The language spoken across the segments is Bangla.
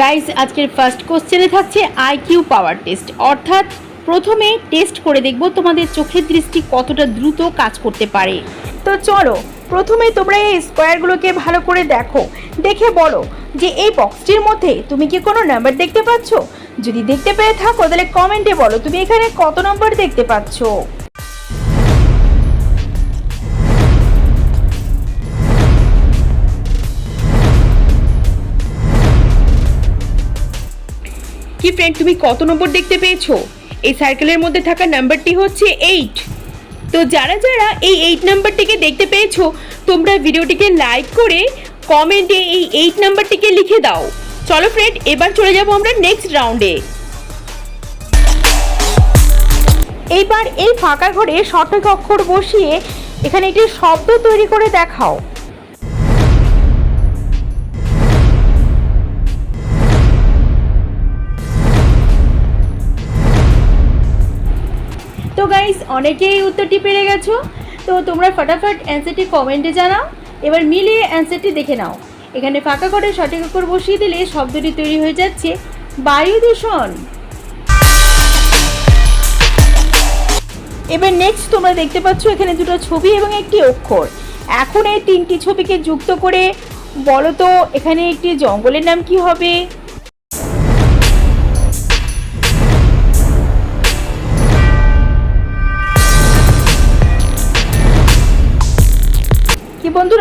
গাইস আজকের ফার্স্ট কোশ্চেনে থাকছে আইকিউ পাওয়ার টেস্ট অর্থাৎ প্রথমে টেস্ট করে দেখব তোমাদের চোখের দৃষ্টি কতটা দ্রুত কাজ করতে পারে। তো চলো, প্রথমে তোমরা এই স্কোয়ারগুলোকে ভালো করে দেখো। দেখে বলো যে এই বক্সটির মধ্যে তুমি কি কোনো নাম্বার দেখতে পাচ্ছ? যদি দেখতে পেয়ে থাকো, তাহলে কমেন্টে বলো, তুমি এখানে কত নম্বর দেখতে পাচ্ছ? কি ফ্রেন্ড তুমি কত নম্বর দেখতে পেয়েছ? এই সার্কেলের মধ্যে থাকা নাম্বারটি হচ্ছে এইট তো যারা যারা এই এইট নাম্বারটিকে দেখতে পেয়েছ, তোমরা ভিডিওটিকে লাইক করে কমেন্টে এই এইট নাম্বারটিকে লিখে দাও। চলো ফ্রেন্ড এবার চলে যাব আমরা নেক্সট রাউন্ডে এইবার এই ফাঁকা ঘরে সঠিক অক্ষর বসিয়ে এখানে একটি শব্দ তৈরি করে দেখাও। তো গাইস অনেকেই উত্তরটি পেরে গেছো। তো তোমরা ফটাফট অ্যান্সারটি কমেন্টে জানাও। এবার মিলিয়ে অ্যান্সারটি দেখে নাও। এখানে ফাঁকা করে সঠিক অক্ষর বসিয়ে দিলে শব্দটি তৈরি হয়ে যাচ্ছে, বায়ু দূষণ। এবার নেক্সট তোমরা দেখতে পাচ্ছ এখানে দুটো ছবি এবং একটি অক্ষর। এখন এই তিনটি ছবিকে যুক্ত করে বলো তো এখানে একটি জঙ্গলের নাম কি হবে?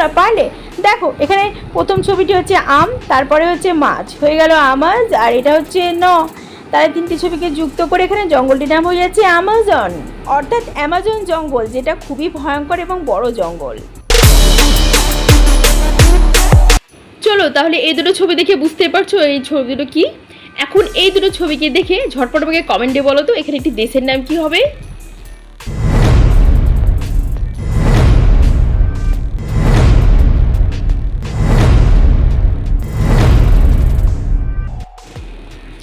বন্ধুরা পারলে। দেখো, এখানে প্রথম ছবিটি হচ্ছে আম, তারপরে হচ্ছে মাছ। হয়ে গেল আমাজ, আর এটা হচ্ছে ন। তারা তিনটি ছবিকে যুক্ত করে এখানে জঙ্গলটির নাম হয়ে যাচ্ছে অ্যামাজন অর্থাৎ অ্যামাজন জঙ্গল, যেটা খুবই ভয়ঙ্কর এবং বড় জঙ্গল। চলো, তাহলে এই দুটো ছবি দেখে বুঝতে পারছ এই ছবি দুটো কি? এখন এই দুটো ছবিকে দেখে ঝটপট আমাকে কমেন্টে বলো তো, এখানে একটি দেশের নাম কি হবে?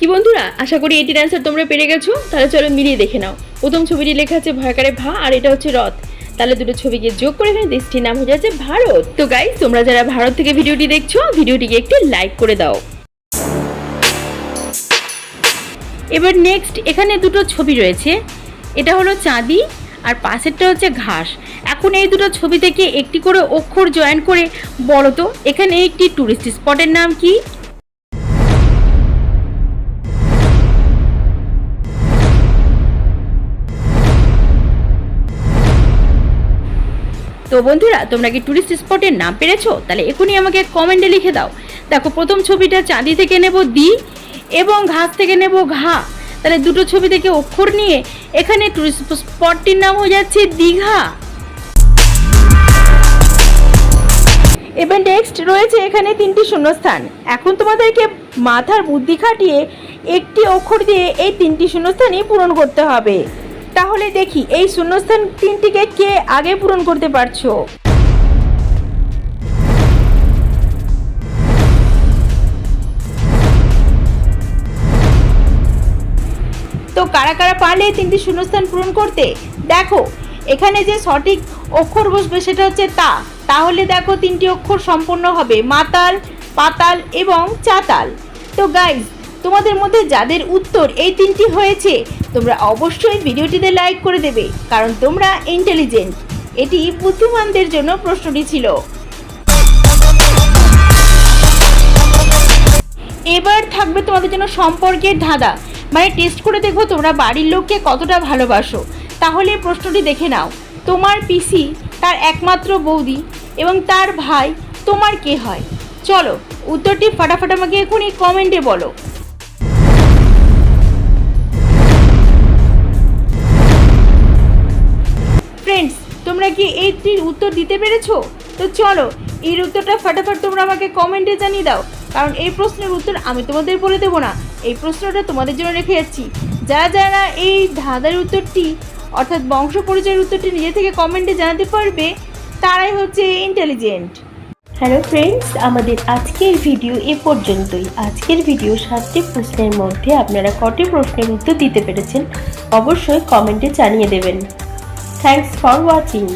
কি বন্ধুরা? আশা করি এটির অ্যান্সার তোমরা পেরে গেছো। তাহলে চলো মিলিয়ে দেখে নাও। প্রথম ছবিটি লেখা আছে ভয়কারে ভা, আর এটা হচ্ছে রথ। তাহলে দুটো ছবিকে যোগ করে এখানে দেশটির নাম হয়ে যাচ্ছে ভারত। তো গাইস তোমরা যারা ভারত থেকে ভিডিওটি দেখছ, ভিডিওটিকে একটি লাইক করে দাও। এবার নেক্সট এখানে দুটো ছবি রয়েছে। এটা হলো চাঁদি, আর পাশেরটা হচ্ছে ঘাস। এখন এই দুটো ছবি থেকে একটি করে অক্ষর জয়েন করে বলো তো, এখানে একটি টুরিস্ট স্পটের নাম কি? তো বন্ধুরা, তোমরা কি টুরিস্ট স্পটের নাম পেরেছ? তাহলে এখনই আমাকে কমেন্টে লিখে দাও। দেখো, প্রথম ছবিটা চাঁদি থেকে নেব দি এবং ঘাস থেকে নেব ঘা। তাহলে দুটো ছবি থেকে অক্ষর নিয়ে এখানে টুরিস্ট স্পটটির নাম হয়ে যাচ্ছে দীঘা। এবার নেক্সট রয়েছে এখানে তিনটি শূন্যস্থান। এখন তোমাদেরকে মাথার বুদ্ধি খাটিয়ে একটি অক্ষর দিয়ে এই তিনটি শূন্যস্থানই পূরণ করতে হবে। তাহলে দেখি, এই শূন্যস্থান তিনটিকে কে আগে পূরণ করতে পারছ? তো কারা কারা পারলে তিনটি শূন্যস্থান পূরণ করতে? দেখো, এখানে যে সঠিক অক্ষর বসবে সেটা হচ্ছে তা। তাহলে দেখো তিনটি অক্ষর সম্পূর্ণ হবে, মাতাল, পাতাল এবং চাতাল। তো গাইজ তোমাদের মধ্যে যাদের উত্তর এই তিনটি হয়েছে, তোমরা অবশ্যই ভিডিওটিতে লাইক করে দেবে, কারণ তোমরা ইন্টেলিজেন্ট এটি বুদ্ধিমানদের জন্য প্রশ্নটি ছিল। এবার থাকবে তোমাদের জন্য সম্পর্কের ধাঁধা। মানে টেস্ট করে দেখো তোমরা বাড়ির লোককে কতটা ভালোবাসো। তাহলে প্রশ্নটি দেখে নাও। তোমার পিসি তার একমাত্র বৌদি এবং তার ভাই তোমার কে হয়? চলো, উত্তরটি ফাটাফাট আমাকে এখনই কমেন্টে বলো। উত্তর দিতে পেরেছ? তো চলো এর উত্তরটা ফাটাফাট তোমরা আমাকে কমেন্টে জানিয়ে দাও। কারণ এই প্রশ্নের উত্তর আমি তোমাদের বলে দেবো না। এই প্রশ্নটা তোমাদের জন্য রেখে যাচ্ছি। যারা যারা এই ধাঁধার উত্তরটি, অর্থাৎ বংশ পরিচয়ের উত্তরটি নিজে থেকে কমেন্টে জানাতে পারবে, তারাই হচ্ছে ইন্টেলিজেন্ট হ্যালো ফ্রেন্ডস আমাদের আজকের ভিডিও এ পর্যন্তই। আজকের ভিডিও সাতটি প্রশ্নের মধ্যে আপনারা কটি প্রশ্নের উত্তর দিতে পেরেছেন, অবশ্যই কমেন্টে জানিয়ে দেবেন। Thanks for watching